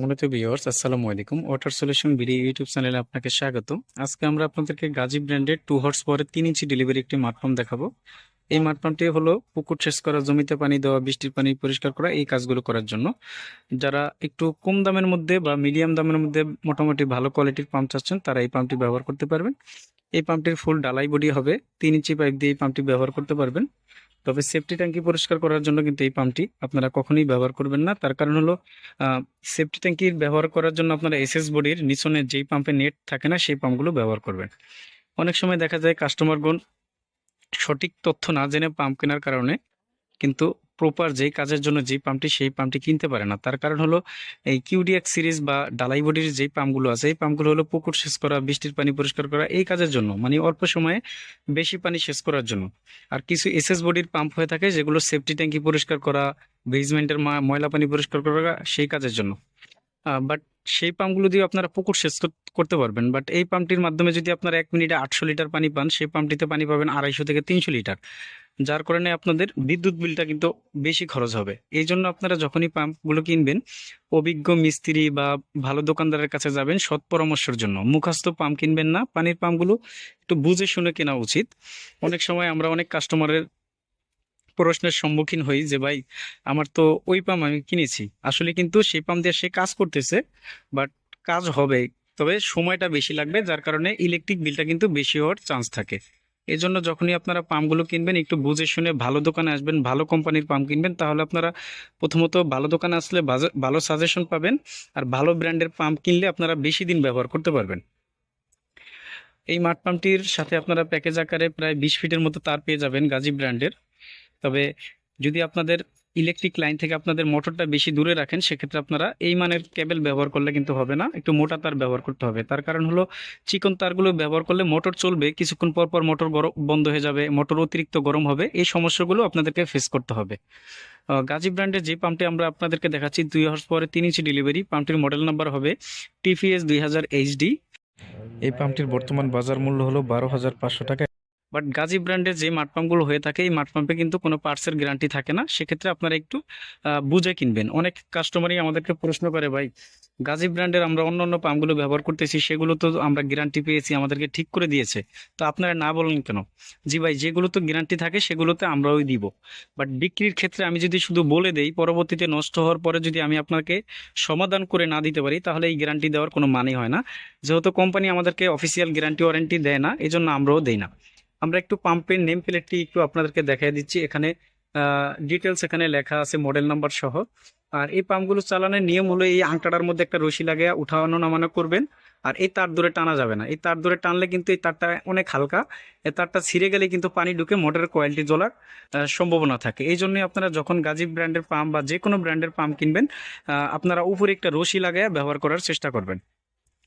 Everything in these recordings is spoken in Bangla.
মূলত ভিউয়ার্স আসসালামু আলাইকুম। ওয়াটার সলিউশন বিডি ইউটিউব চ্যানেলে আপনাকে স্বাগত। আজকে আমরা আপনাদেরকে গাজী ব্র্যান্ডের টু হর্স পরে তিন ইঞ্চি ডেলিভারি একটি মাঠপাম্প দেখাবো। এই মাঠপাম্পটি হলো পুকুর শেষ করা, জমিতে পানি দেওয়া, বৃষ্টির পানি পরিষ্কার করা এই কাজগুলো করার জন্য। যারা একটু কম দামের মধ্যে বা মিডিয়াম দামের মধ্যে মোটামুটি ভালো কোয়ালিটির পাম্প চাচ্ছেন, তারা এই পাম্পটি ব্যবহার করতে পারবেন। এই পাম্পটির ফুল ডালাই বডি হবে। তিন ইঞ্চি পাইপ দিয়ে এই পাম্পটি ব্যবহার করতে পারবেন। তবে সেফটি ট্যাঙ্কি পরিষ্কার করার জন্য কিন্তু এই পাম্পটি আপনারা কখনোই ব্যবহার করবেন না। তার কারণ হলো সেফটি ট্যাঙ্কির ব্যবহার করার জন্য আপনারা এসএস বডির নিচনে যেই পাম্পে নেট থাকে না, সেই পাম্পগুলো ব্যবহার করবেন। অনেক সময় দেখা যায় কাস্টমারগণ সঠিক তথ্য না জেনে পাম্প কেনার কারণে কিন্তু প্রপার যেই কাজের জন্য যেই পাম্পটি সেই পাম্পটি কিনতে পারে না। তার কারণ হলো এই কিউডিএক্স সিরিজ বা ডালাই বডির যেই পাম্পগুলো আছে, এই পাম্পগুলো হলো পুকুর শেষ করা, বৃষ্টির পানি পরিষ্কার করা এই কাজের জন্য মানে অল্প সময়ে বেশি পানি শেষ করার জন্য। আর কিছু এসএস বডির পাম্প হয়ে থাকে যেগুলো সেফটি ট্যাঙ্কি পরিষ্কার করা বেসমেন্টের ময়লা পানি পরিষ্কার করা, সেই কাজের জন্য। বাট সেই পাম্পগুলো দিয়ে আপনারা পুকুর সেচ করতে পারবেন। বাট এই পাম্পটির মাধ্যমে যদি আপনারা এক মিনিটে আটশো লিটার পানি পান, সেই পাম্পটিতে পানি পাবেন আড়াইশো থেকে তিনশো লিটার। যার কারণে আপনাদের বিদ্যুৎ বিলটা কিন্তু বেশি খরচ হবে। এই জন্য আপনারা যখনই পাম্পগুলো কিনবেন, অভিজ্ঞ মিস্ত্রি বা ভালো দোকানদারের কাছে যাবেন সৎ পরামর্শের জন্য। মুখাস্ত পাম্প কিনবেন না, পানির পাম্পগুলো একটু বুঝে শুনে কেনা উচিত। অনেক সময় আমরা অনেক কাস্টমারের প্রশ্নের সম্মুখীন হই যে, ভাই, আমার তো ওই পাম্প আমি কিনেছি। আসলে কিন্তু সেই পাম্প দিয়ে সে কাজ করতেছে, বাট কাজ হবে। তবে সময়টা বেশি লাগবে, যার কারণে ইলেকট্রিক বিলটা কিন্তু বেশি হওয়ার চান্স থাকে। এই জন্য যখনই আপনারা পাম্পগুলো কিনবেন, একটু বুঝে শুনে ভালো দোকানে আসবেন, ভালো কোম্পানির পাম্প কিনবেন, তাহলে আপনারা প্রথমত ভালো দোকানে আসলে ভালো সাজেশন পাবেন আর ভালো ব্র্যান্ডের পাম্প কিনলে আপনারা বেশি দিন ব্যবহার করতে পারবেন। এই মাঠ পাম্পটির সাথে আপনারা প্যাকেজ আকারে প্রায় বিশ ফিটের মতো তার পেয়ে যাবেন গাজী ব্র্যান্ডের। তবে যদি আপনাদের ইলেকট্রিক লাইন থেকে আপনাদের মোটরটা বেশি দূরে রাখেন, সেক্ষেত্রে আপনারা এই মানের কেবল ব্যবহার করলে কিন্তু হবে না। একটু মোটা তার ব্যবহার করতে হবে। তার কারণ হলো, চিকন তারগুলো ব্যবহার করলে মোটর চলবে, কিছুক্ষণ পর পর মোটর গরম বন্ধ হয়ে যাবে মোটর অতিরিক্ত গরম হবে। এই সমস্যাগুলো আপনাদেরকে ফেস করতে হবে। গাজী ব্র্যান্ডের যে পাম্পটি আমরা আপনাদেরকে দেখাচ্ছি, দুই হর্স পরে তিন ইঞ্চি ডেলিভারি পাম্পটির মডেল নাম্বার হবে টিপিএস দুই হাজার এইচডি এই পাম্পটির বর্তমান বাজার মূল্য হলো বারো হাজার পাঁচশো টাকা। বাট গাজী ব্র্যান্ডের যে মাঠ পাম্পগুলো হয়ে থাকে, এই মাঠ পাম্পে কিন্তু কোনো পার্টসের গ্যারান্টি থাকে না। সেক্ষেত্রে আপনারা একটু বুঝে কিনবেন। অনেক কাস্টমারই আমাদেরকে প্রশ্ন করে, ভাই গাজী ব্র্যান্ডের আমরা অন্য অন্য পাম্পগুলো ব্যবহার করতেছি, সেগুলো তো আমরা গ্যারান্টি পেয়েছি, আমাদেরকে ঠিক করে দিয়েছে। তো আপনারা না বলেন কেন? জি ভাই, যেগুলো তো গ্যারান্টি থাকে, সেগুলোতে আমরাও দিব। বাট বিক্রির ক্ষেত্রে আমি যদি শুধু বলে দেই, পরবর্তীতে নষ্ট হওয়ার পরে যদি আমি আপনাকে সমাধান করে না দিতে পারি, তাহলে এই গ্যারান্টি দেওয়ার কোনো মানে হয় না। যেহেতু কোম্পানি আমাদেরকে অফিসিয়াল গ্যারান্টি ওয়ারেন্টি দেয় না এই জন্য আমরাও দেই না। আমরা একটু পাম্পের নেম প্লেটটি একটু আপনাদেরকে দেখাই দিচ্ছি। এখানে ডিটেলস এখানে লেখা আছে মডেল নাম্বার সহ। আর এই পাম্পগুলো চালানোর নিয়ম হলো এই আংটাটার মধ্যে একটা রশি লাগিয়ে উঠানো নামানো করবেন। আর এই তার দূরে টানা যাবে না। এই তার দূরে টানলে কিন্তু এই তারটা অনেক হালকা। এই তারটা ছিঁড়ে গেলে কিন্তু পানি ঢুকে মোটরের কোয়ালিটি জ্বলার সম্ভাবনা থাকে। এই জন্যই আপনারা যখন গাজী ব্র্যান্ডের পাম্প বা যে কোনো ব্র্যান্ডের পাম্প কিনবেন আপনারা উপরে একটা রশি লাগায় ব্যবহার করার চেষ্টা করবেন।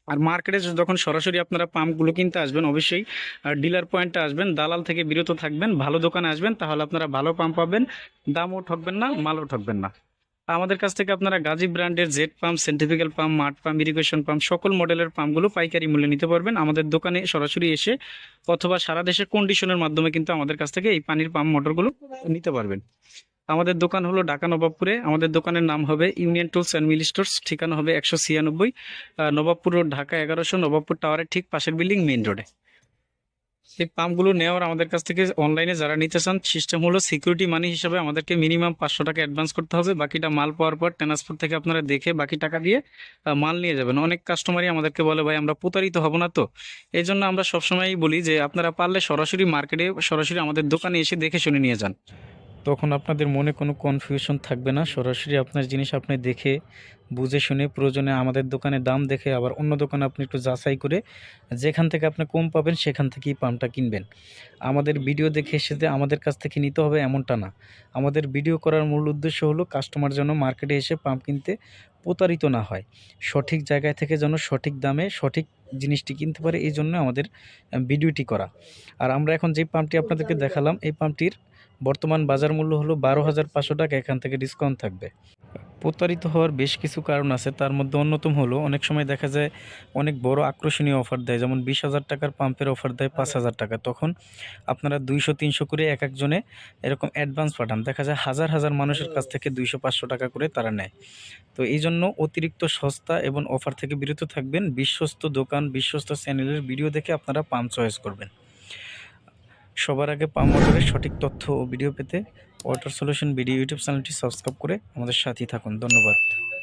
আর মার্কেটে যখন সরাসরি আপনারা পাম্পগুলো কিনতে আসবেন, অবশ্যই ডিলার পয়েন্টে আসবেন, দালাল থেকে বিরত থাকবেন, ভালো দোকানে আসবেন, তাহলে আপনারা ভালো পাম্প পাবেন, দামও ঠকবেন না, মালও ঠকবেন না। আমাদের কাছ থেকে আপনারা গাজী ব্র্যান্ডের জেড পাম্প সেন্টিফিক্যাল পাম্প মাঠ পাম্প ইরিগেশন পাম্প সকল মডেলের পাম্পগুলো পাইকারি মূল্যে নিতে পারবেন। আমাদের দোকানে সরাসরি এসে অথবা সারা দেশের কন্ডিশনের মাধ্যমে কিন্তু আমাদের কাছ থেকে এই পানির পাম্প মোটরগুলো নিতে পারবেন। আমাদের দোকান হলো ঢাকা নবাবপুরে। আমাদের দোকানের নাম হবে union tools and mill stores, ঠিকানা হবে একশো ছিয়ানব্বই নবাবপুর রোড, ঢাকা এগারোশো, নবাবপুর টাওয়ারের ঠিক পাশের বিল্ডিং মেইন রোডে। এই পাম্পগুলো নেওয়ার আমাদের কাছ থেকে অনলাইনে যারা নিতে চান, সিস্টেম হলো সিকিউরিটি মানি হিসাবে আমাদেরকে মিনিমাম পাঁচশো টাকা অ্যাডভান্স করতে হবে। বাকিটা মাল পাওয়ার পর ট্রান্সপোর্ট থেকে আপনারা দেখে বাকি টাকা দিয়ে মাল নিয়ে যাবেন। অনেক কাস্টমারই আমাদেরকে বলে, ভাই, আমরা প্রতারিত হব না তো। এই জন্য আমরা সবসময়ই বলি যে, আপনারা পারলে সরাসরি মার্কেটে, সরাসরি আমাদের দোকানে এসে দেখে শুনে নিয়ে যান। তখন আপনাদের মনে কোনো কনফিউশন থাকবে না। সরাসরি আপনার জিনিস আপনি দেখে, বুঝে শুনে প্রয়োজনে আমাদের দোকানে দাম দেখে আবার অন্য দোকানে আপনি একটু যাচাই করে যেখান থেকে আপনি কম পাবেন সেখান থেকেই পাম্পটা কিনবেন। আমাদের ভিডিও দেখে এসে যে আমাদের কাছ থেকে নিতে হবে এমনটা না। আমাদের ভিডিও করার মূল উদ্দেশ্য হলো কাস্টমার যেন মার্কেটে এসে পাম্প কিনতে প্রতারিত না হয়। সঠিক জায়গায় থেকে যেন সঠিক দামে সঠিক জিনিসটি কিনতে পারে, এই জন্য আমাদের ভিডিওটি করা। আর আমরা এখন যে পাম্পটি আপনাদেরকে দেখালাম, এই পাম্পটির বর্তমান বাজার মূল্য হলো বারো হাজার পাঁচশো টাকা, এখান থেকে ডিসকাউন্ট থাকবে। প্রতারিত হওয়ার বেশ কিছু কারণ আছে, তার মধ্যে অন্যতম হলো অনেক সময় দেখা যায় অনেক বড় আকর্ষণীয় অফার দেয়, যেমন বিশ হাজার টাকার পাম্পের অফার দেয় পাঁচ হাজার টাকা। তখন আপনারা দুইশো তিনশো করে এক একজনে এরকম অ্যাডভান্স পাঠান, দেখা যায় হাজার হাজার মানুষের কাছ থেকে দুইশো পাঁচশো টাকা করে তারা নেয়। তো এই জন্য অতিরিক্ত সস্তা এবং অফার থেকে বিরত থাকবেন, বিশ্বস্ত দোকান, বিশ্বস্ত চ্যানেলের ভিডিও দেখে আপনারা পাম্প চয়েস করবেন। সবার আগে পাম অর্ডারের সঠিক তথ্য ও ভিডিও পেতে ওয়াটার সলিউশন ভিডিও ইউটিউব চ্যানেলটি সাবস্ক্রাইব করে আমাদের সাথেই থাকুন। ধন্যবাদ।